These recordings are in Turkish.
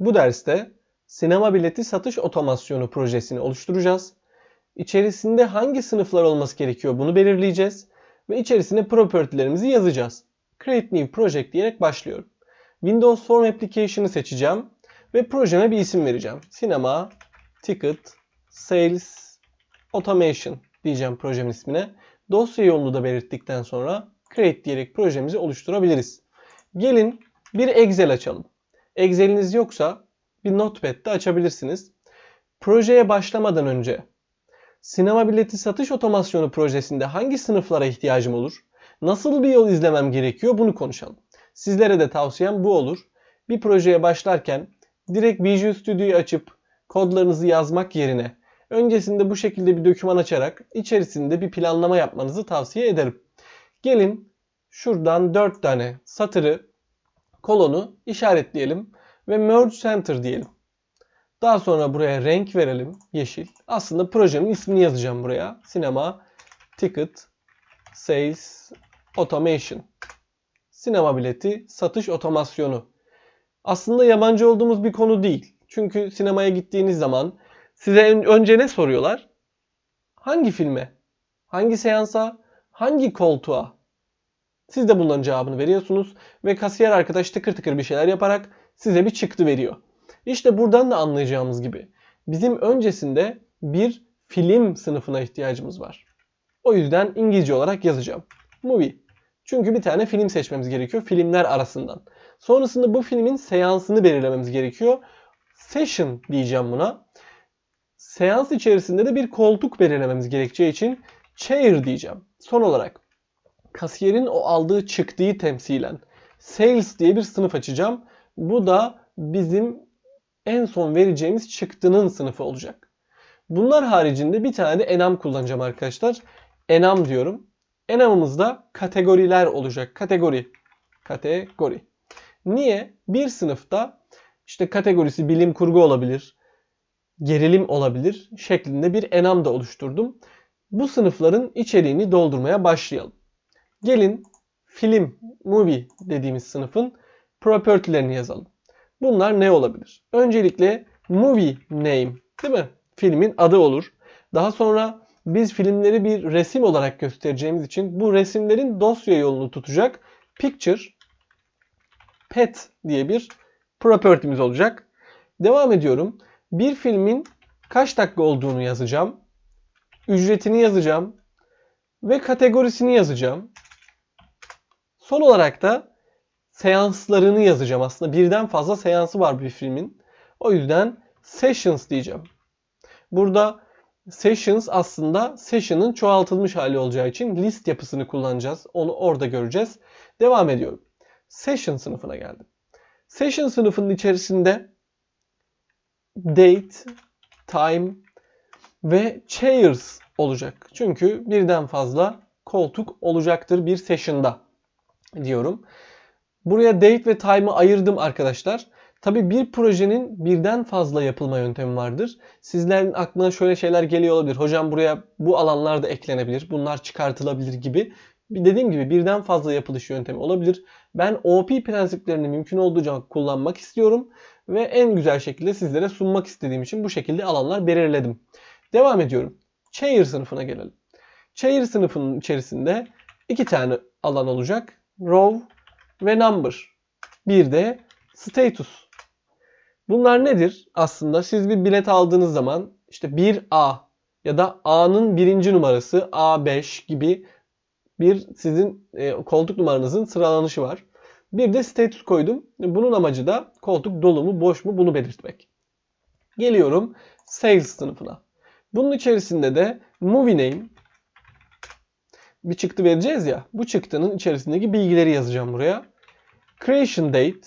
Bu derste sinema bileti satış otomasyonu projesini oluşturacağız. İçerisinde hangi sınıflar olması gerekiyor bunu belirleyeceğiz ve içerisine property'lerimizi yazacağız. Create New Project diyerek başlıyorum. Windows Form Application'ı seçeceğim ve projeme bir isim vereceğim. Sinema Ticket Sales Automation diyeceğim projemin ismine. Dosya yolunu da belirttikten sonra Create diyerek projemizi oluşturabiliriz. Gelin bir Excel açalım. Excel'iniz yoksa bir Notepad'de açabilirsiniz. Projeye başlamadan önce sinema bileti satış otomasyonu projesinde hangi sınıflara ihtiyacım olur? Nasıl bir yol izlemem gerekiyor bunu konuşalım. Sizlere de tavsiyem bu olur. Bir projeye başlarken direkt Visual Studio'yu açıp kodlarınızı yazmak yerine öncesinde bu şekilde bir doküman açarak içerisinde bir planlama yapmanızı tavsiye ederim. Gelin şuradan 4 tane satırı kolonu işaretleyelim ve Merge Center diyelim. Daha sonra buraya renk verelim. Yeşil. Aslında projemin ismini yazacağım buraya. Sinema Ticket Sales Automation. Sinema bileti satış otomasyonu. Aslında yabancı olduğumuz bir konu değil. Çünkü sinemaya gittiğiniz zaman size önce ne soruyorlar? Hangi filme? Hangi seansa? Hangi koltuğa? Siz de bunların cevabını veriyorsunuz ve kasiyer arkadaş tıkır tıkır bir şeyler yaparak size bir çıktı veriyor. İşte buradan da anlayacağımız gibi bizim öncesinde bir film sınıfına ihtiyacımız var. O yüzden İngilizce olarak yazacağım. Movie. Çünkü bir tane film seçmemiz gerekiyor filmler arasından. Sonrasında bu filmin seansını belirlememiz gerekiyor. Session diyeceğim buna. Seans içerisinde de bir koltuk belirlememiz gerekeceği için chair diyeceğim. Son olarak kasiyerin o aldığı çıktığı temsilen sales diye bir sınıf açacağım. Bu da bizim en son vereceğimiz çıktının sınıfı olacak. Bunlar haricinde bir tane de enam kullanacağım arkadaşlar. Enam diyorum. Enamımızda kategoriler olacak. Kategori. Kategori. Niye? Bir sınıfta işte kategorisi bilim kurgu olabilir, gerilim olabilir şeklinde bir enam da oluşturdum. Bu sınıfların içeriğini doldurmaya başlayalım. Gelin film, movie dediğimiz sınıfın property'lerini yazalım. Bunlar ne olabilir? Öncelikle movie name değil mi? Filmin adı olur. Daha sonra biz filmleri bir resim olarak göstereceğimiz için bu resimlerin dosya yolunu tutacak picture pet diye bir property'miz olacak. Devam ediyorum. Bir filmin kaç dakika olduğunu yazacağım. Ücretini yazacağım. Ve kategorisini yazacağım. Son olarak da seanslarını yazacağım. Aslında birden fazla seansı var bir filmin. O yüzden sessions diyeceğim. Burada sessions aslında session'ın çoğaltılmış hali olacağı için list yapısını kullanacağız. Onu orada göreceğiz. Devam ediyorum. Session sınıfına geldim. Session sınıfının içerisinde date, time ve chairs olacak. Çünkü birden fazla koltuk olacaktır bir session'da diyorum. Buraya date ve time'ı ayırdım arkadaşlar. Tabi bir projenin birden fazla yapılma yöntemi vardır. Sizlerin aklına şöyle şeyler geliyor olabilir. Hocam buraya bu alanlar da eklenebilir. Bunlar çıkartılabilir gibi. Dediğim gibi birden fazla yapılış yöntemi olabilir. Ben OP prensiplerini mümkün olduğunca kullanmak istiyorum. Ve en güzel şekilde sizlere sunmak istediğim için bu şekilde alanlar belirledim. Devam ediyorum. Chair sınıfına gelelim. Chair sınıfının içerisinde iki tane alan olacak. Row ve Number. Bir de Status. Bunlar nedir? Aslında siz bir bilet aldığınız zaman işte 1A ya da A'nın birinci numarası A5 gibi bir sizin e, koltuk numaranızın sıralanışı var. Bir de status koydum. Bunun amacı da koltuk dolu mu boş mu bunu belirtmek. Geliyorum sales sınıfına. Bunun içerisinde de movie name bir çıktı vereceğiz ya. Bu çıktının içerisindeki bilgileri yazacağım buraya. Creation date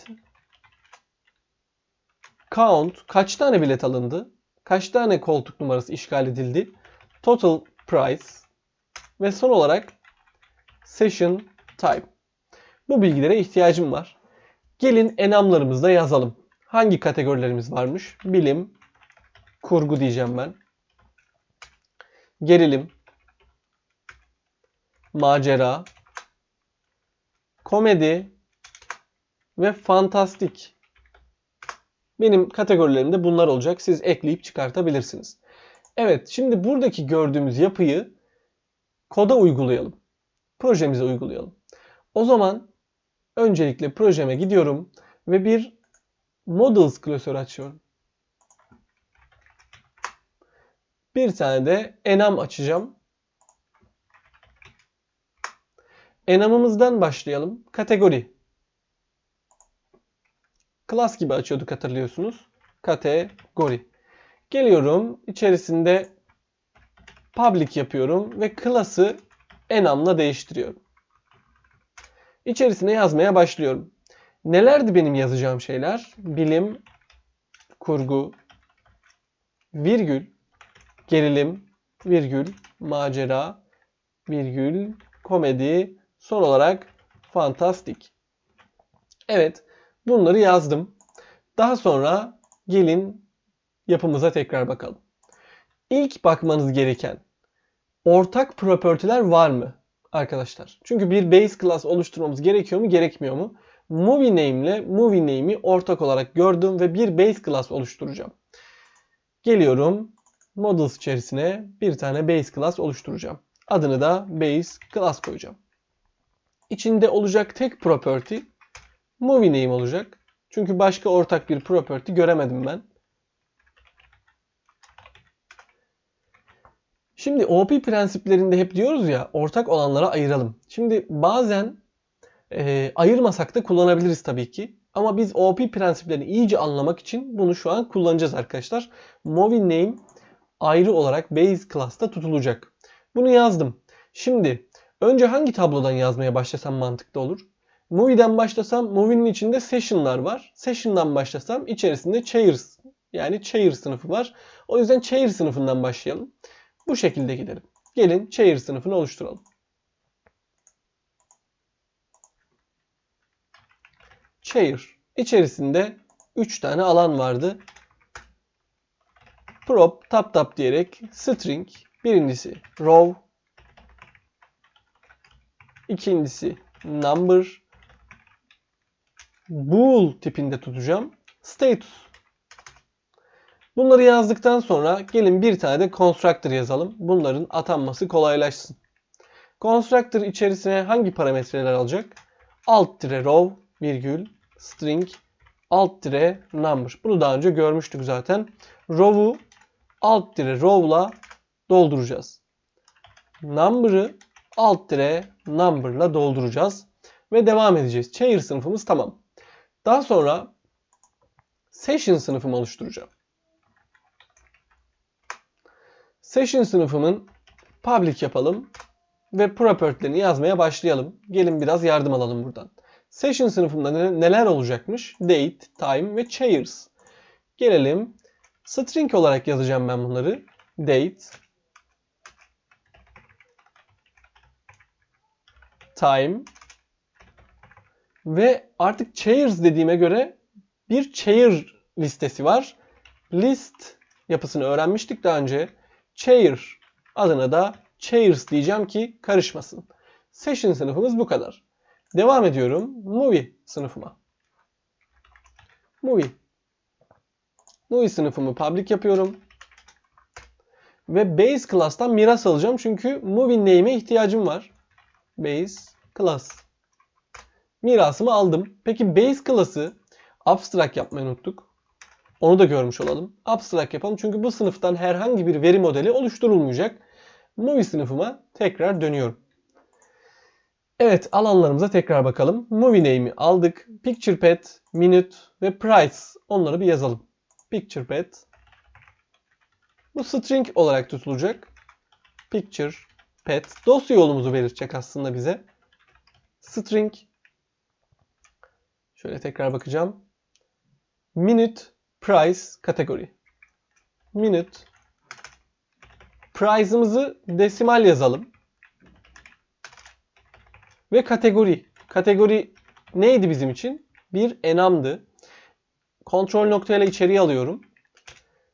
count kaç tane bilet alındı? Kaç tane koltuk numarası işgal edildi? Total price ve son olarak session time. Bu bilgilere ihtiyacım var. Gelin enamlarımızda yazalım. Hangi kategorilerimiz varmış? Bilim, kurgu diyeceğim ben. Gerilim, macera, komedi ve fantastik Benim kategorilerimde bunlar olacak. Siz ekleyip çıkartabilirsiniz. Evet, şimdi buradaki gördüğümüz yapıyı koda uygulayalım. Projemize uygulayalım. O zaman öncelikle projeme gidiyorum ve bir models klasörü açıyorum. Bir tane de enam açacağım. Enamımızdan başlayalım. Kategori. Class gibi açıyorduk hatırlıyorsunuz. Kategori. Geliyorum. içerisinde public yapıyorum ve class'ı enamla değiştiriyorum. İçerisine yazmaya başlıyorum. Nelerdi benim yazacağım şeyler? Bilim, kurgu, virgül, gerilim, virgül, macera, virgül, komedi, son olarak fantastik. Evet, bunları yazdım. Daha sonra gelin yapımıza tekrar bakalım. İlk bakmanız gereken ortak propertiler var mı arkadaşlar? Çünkü bir base class oluşturmamız gerekiyor mu gerekmiyor mu? Movie name ile movie name'i ortak olarak gördüm ve bir base class oluşturacağım. Geliyorum models içerisine bir tane base class oluşturacağım. Adını da base class koyacağım. İçinde olacak tek property movie name olacak. Çünkü başka ortak bir property göremedim ben. Şimdi OP prensiplerinde hep diyoruz ya ortak olanlara ayıralım. Şimdi bazen e, ayırmasak da kullanabiliriz tabii ki. Ama biz OP prensiplerini iyice anlamak için bunu şu an kullanacağız arkadaşlar. Movie name ayrı olarak base class'ta tutulacak. Bunu yazdım. Şimdi önce hangi tablodan yazmaya başlasam mantıklı olur? Movie'den başlasam movie'nin içinde session'lar var. Session'dan başlasam içerisinde chairs yani chair sınıfı var. O yüzden chair sınıfından başlayalım. Bu şekilde gidelim. Gelin chair sınıfını oluşturalım. Chair içerisinde 3 tane alan vardı. Prop tap tap diyerek string birincisi row ikincisi number bool tipinde tutacağım. Status Bunları yazdıktan sonra gelin bir tane de constructor yazalım. Bunların atanması kolaylaşsın. Constructor içerisine hangi parametreler alacak? alt row virgül string alt number. Bunu daha önce görmüştük zaten. Row'u alt row'la dolduracağız. Number'ı alt number'la dolduracağız. Ve devam edeceğiz. Chair sınıfımız tamam. Daha sonra session sınıfımı oluşturacağım. Session sınıfımın public yapalım ve property'lerini yazmaya başlayalım. Gelin biraz yardım alalım buradan. Session sınıfında neler olacakmış? Date, time ve chairs. Gelelim. String olarak yazacağım ben bunları. Date, time ve artık chairs dediğime göre bir chair listesi var. List yapısını öğrenmiştik daha önce. Chair adına da chairs diyeceğim ki karışmasın. Session sınıfımız bu kadar. Devam ediyorum movie sınıfıma. Movie. Movie sınıfımı public yapıyorum. Ve base class'tan miras alacağım çünkü movie name'e ihtiyacım var. Base class. Mirasımı aldım. Peki base class'ı abstract yapmayı unuttuk. Onu da görmüş olalım. Abstract yapalım çünkü bu sınıftan herhangi bir veri modeli oluşturulmayacak. Movie sınıfıma tekrar dönüyorum. Evet alanlarımıza tekrar bakalım. Movie name'i aldık. Picture pet, minute ve price. Onları bir yazalım. Picture pet. Bu string olarak tutulacak. Picture pet. Dosya yolumuzu verecek aslında bize. String. Şöyle tekrar bakacağım. Minute price kategori. Minute. Price'ımızı desimal yazalım. Ve kategori. Kategori neydi bizim için? Bir enamdı. Kontrol noktayla içeriye alıyorum.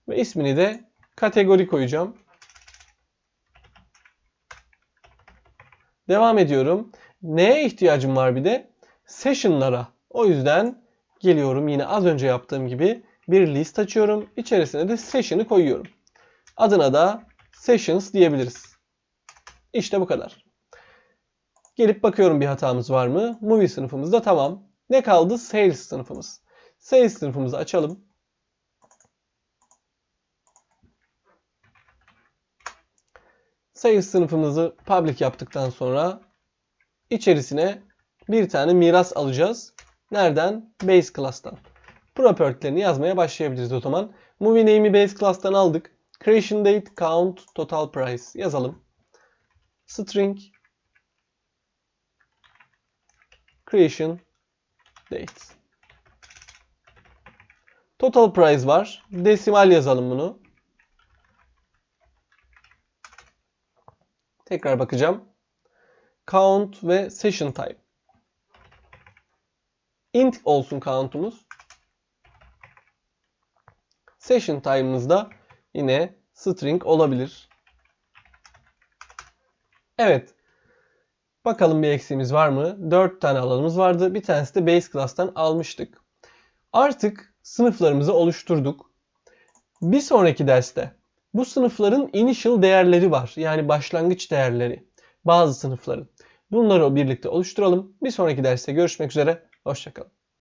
Ve ismini de kategori koyacağım. Devam ediyorum. Neye ihtiyacım var bir de? Session'lara. O yüzden geliyorum yine az önce yaptığım gibi bir list açıyorum. İçerisine de session'ı koyuyorum. Adına da sessions diyebiliriz. İşte bu kadar. Gelip bakıyorum bir hatamız var mı? Movie sınıfımızda tamam. Ne kaldı? Sales sınıfımız. Sales sınıfımızı açalım. Sales sınıfımızı public yaptıktan sonra içerisine bir tane miras alacağız. Nereden? Base class'tan. Property'lerini yazmaya başlayabiliriz o zaman. Movie name'i base class'tan aldık. Creation date, count, total price yazalım. String creation date. Total price var. Desimal yazalım bunu. Tekrar bakacağım. Count ve session type. Int olsun count'umuz. Session time'ımız da yine string olabilir. Evet. Bakalım bir eksiğimiz var mı? 4 tane alanımız vardı. Bir tanesi de base class'tan almıştık. Artık sınıflarımızı oluşturduk. Bir sonraki derste bu sınıfların initial değerleri var. Yani başlangıç değerleri. Bazı sınıfların. Bunları birlikte oluşturalım. Bir sonraki derste görüşmek üzere. Hoşçakalın.